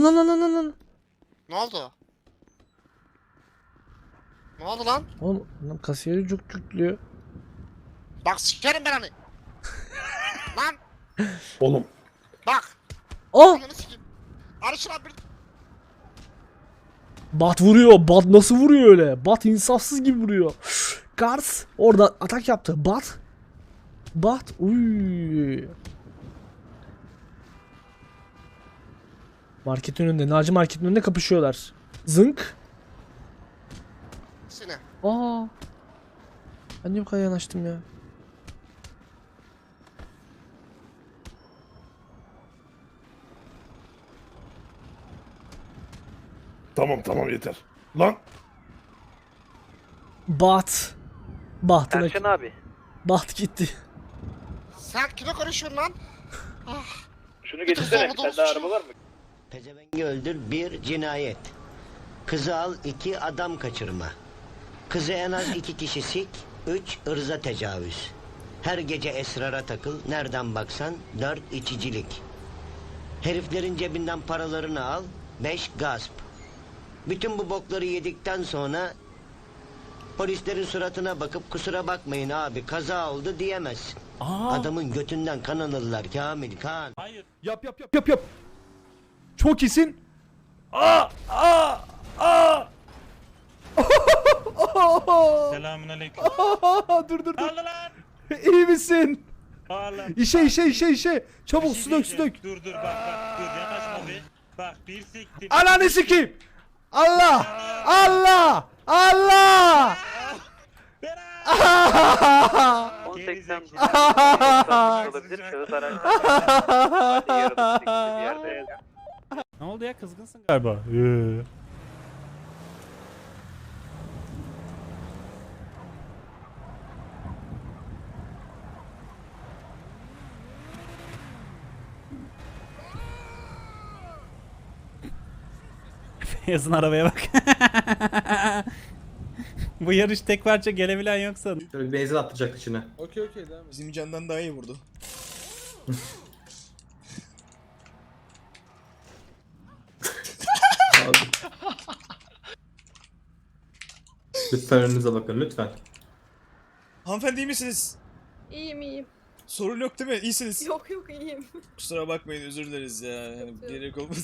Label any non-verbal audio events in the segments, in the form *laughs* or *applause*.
Lan lan lan lan lan. Ne oldu? Ne oldu lan? Oğlum lan kasiyeri cuk cukluyor. Bak sikerim ben hani. *laughs* lan Oğlum bak. Oh! Arışın abi. Bat vuruyor. Bat nasıl vuruyor öyle? Bat insafsız gibi vuruyor. Gars orada atak yaptı. Bat. Bat. Uy. Marketin önünde. Naci marketin önünde kapışıyorlar. Zınk. Sine. Aa. Ben niye bu kadar yanaştım ya? tamam tamam yeter. Lan Bat. Bahtına. Erşen abi. Baht gitti. Sen kime konuşuyorsun lan? Ah. Şunu getirsene. Bütün Sende sorumluluğu araba var mı? Pezevengi öldür bir cinayet. Kızı al iki adam kaçırma. Kızı en az iki kişi sik, üç ırza tecavüz. Her gece esrara takıl, nereden baksan dört içicilik. Heriflerin cebinden paralarını al, beş gasp. Bütün bu bokları yedikten sonra polislerin suratına bakıp kusura bakmayın abi kaza oldu diyemezsin. Adamın götünden kan alırlar Kamil kan. Yap yap yap yap yap. Çok iyisin. Aa aa aa. *laughs* Selamünaleyküm. *laughs* dur dur dur. Al lan. İyi misin? Al lan. İşe işe işe işe. Çabuk su dök su dök. Dur dur bak bak dur yanaşma bir. Bak bir siktim. Ananı sikeyim. Allah! Allah! Allah! 18 *laughs* Gerizekalı. olabilir. Şahıs araçta. bir yerde. Ne oldu ya kızgınsın galiba. Ee. *laughs* Yazın arabaya bak. *laughs* Bu yarış tek parça gelebilen yoksa. Şöyle bir benzin atlayacak içine. Bizim candan daha iyi vurdu. *laughs* lütfen önünüze bakın lütfen. Hanımefendi iyi misiniz? İyiyim iyiyim. Sorun yok değil mi? İyisiniz. Yok yok iyiyim. Kusura bakmayın özür dileriz ya. Yani Yok, gerek olmadı. *laughs*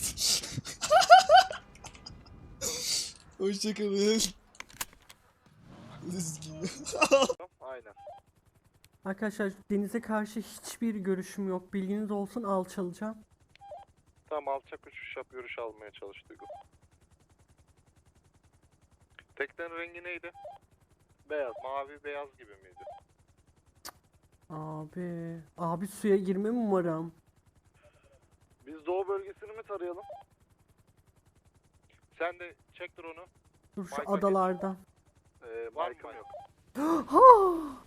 Hoşçakalın. Aynen. Arkadaşlar denize karşı hiçbir görüşüm yok. Bilginiz olsun alçalacağım. Tam alçak uçuş yap görüş almaya çalıştık. Teknenin rengi neydi? Beyaz, mavi beyaz gibi miydi? Abi. Abi suya girme mi umarım? Biz doğu bölgesini mi tarayalım? Sen de çek drone'u. Dur şu Mayka adalardan. Ee, Mike'ım yok. Ha!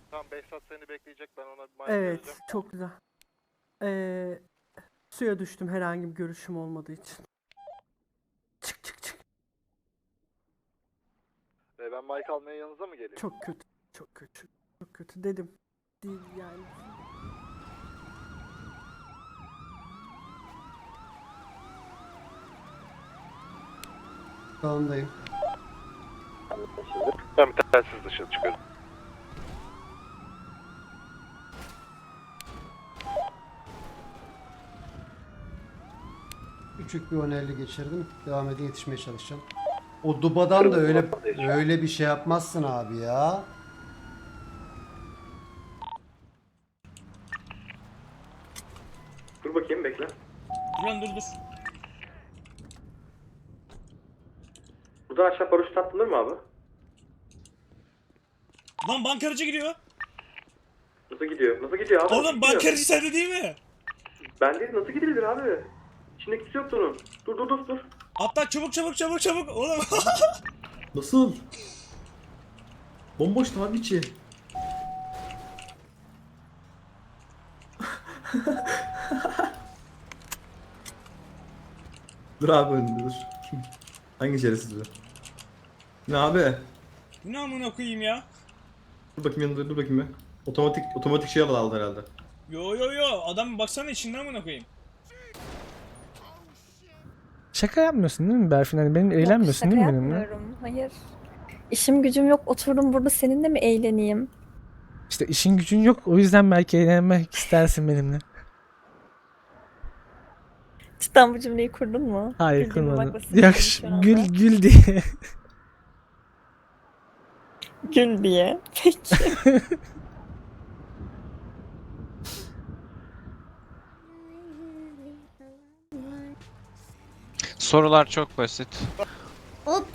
*gasps* Tamam Behzat seni bekleyecek ben ona bir Mike evet vereceğim. çok güzel. Ee, suya düştüm herhangi bir görüşüm olmadığı için. Ee, ben Mike almaya yanınıza mı geleyim? Çok kötü. Çok kötü. Çok kötü dedim. Değil yani. Sağındayım. Ben bir telsiz dışarı çıkıyorum. Küçük bir öneri geçirdim. Devam edin yetişmeye çalışacağım. O dubadan da öyle öyle bir şey yapmazsın abi ya. Dur bakayım bekle. Dur lan dur dur. Buradan aşağı paraşüt atılır mı abi? Lan bankaracı gidiyor. Nasıl gidiyor? Nasıl gidiyor abi? Oğlum bankaracı sende değil mi? Ben değil nasıl gidilir abi? İçinde kimse yoktu onun. Dur dur dur dur. Atla çabuk çabuk çabuk çabuk. Oğlum. *laughs* Nasıl? Bomboştu abi içi. *laughs* dur abi önünde dur. Hangi şerefsiz bu? Ne abi? Ne amına koyayım ya? Dur bakayım yanında dur bakayım bir. Otomatik otomatik şey aldı herhalde. Yo yo yo adam baksana içinden amına koyayım. Şaka yapmıyorsun değil mi Berfin? Hani benim eğlenmiyorsun Yok, değil mi şaka benimle? yapmıyorum. Hayır. İşim gücüm yok. Oturdum burada seninle mi eğleneyim? İşte işin gücün yok. O yüzden belki eğlenmek istersin benimle. Cidden bu cümleyi kurdun mu? Hayır Güldüğüme kurmadım. sinirliyim Yok şu anda. gül gül diye. Gül diye. Peki. *laughs* Sorular çok basit. Hop.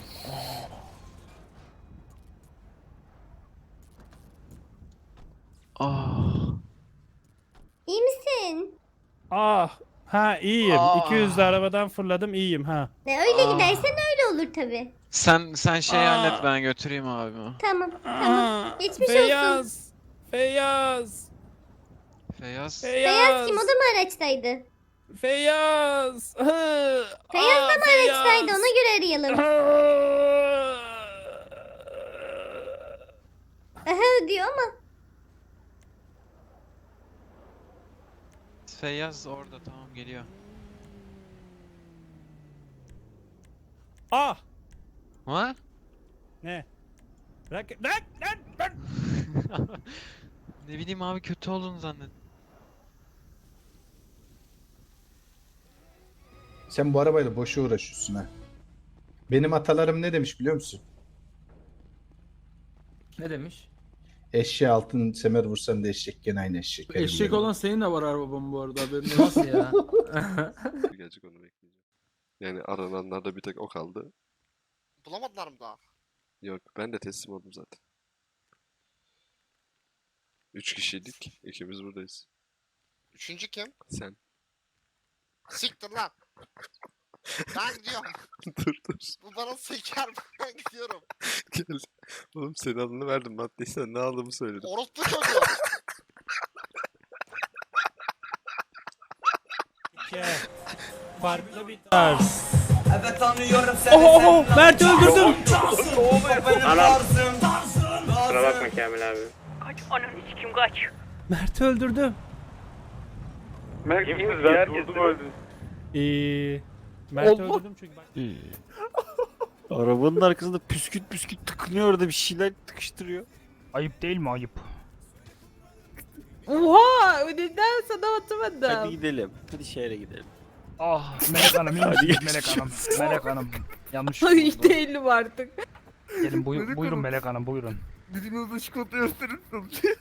İyi misin? Ah. Ha iyiyim. 200 de arabadan fırladım iyiyim ha. Ne öyle gidersen öyle olur tabi. Sen sen şey Aa. hallet ben götüreyim abimi. Tamam Aa, Geçmiş Feyyaz. Feyyaz. Feyyaz. Feyyaz. o da mı araçtaydı? Feyyaz. *laughs* Feyyaz da mı araçtaydı ona göre arayalım. *laughs* Aha diyor ama. Feyyaz orada tamam geliyor. Ah. Ha? Ne? Bırak. Bırak. Lan. Bırak. *laughs* ne bileyim abi kötü olduğunu zannet. Sen bu arabayla boşa uğraşıyorsun ha. Benim atalarım ne demiş biliyor musun? Ne demiş? Eşeğe altın semer vursan da eşek gene aynı eşek. Eşek benim. olan senin de var arabam bu arada haberin Nasıl ya? *laughs* Gelecek onu bekleyeceğim. Yani arananlarda bir tek o kaldı. Bulamadılar mı daha? Yok ben de teslim oldum zaten. Üç kişiydik. ikimiz buradayız. Üçüncü kim? Sen. Siktir lan. Ben gidiyorum. *laughs* dur dur. Bu bana seker ben gidiyorum. Gel. Oğlum senin adını verdim. Maddeysen ne aldığımı söyledim. Orospu çocuğu. Farklı bir tarz. Oho oho Mert öldürdüm. Kusura bakma Kamil abi. Mert öldürdüm. Mert kimsiz ben durdum öldüm. Ee, Mert öldürdüm çünkü bak. *laughs* Arabanın arkasında püsküt püsküt tıkınıyor orada bir şeyler tıkıştırıyor. Ayıp değil mi ayıp? Oha! Neden sana atamadım? Hadi gidelim. Hadi şehre gidelim. Ah Melek Hanım iyi misiniz Melek Hanım? Melek Hanım. Yanlış Ay oldu. değilim artık. Gelin buy- buyurun Melek Hanım buyurun. Birine de çikolata gösterirsin. *laughs*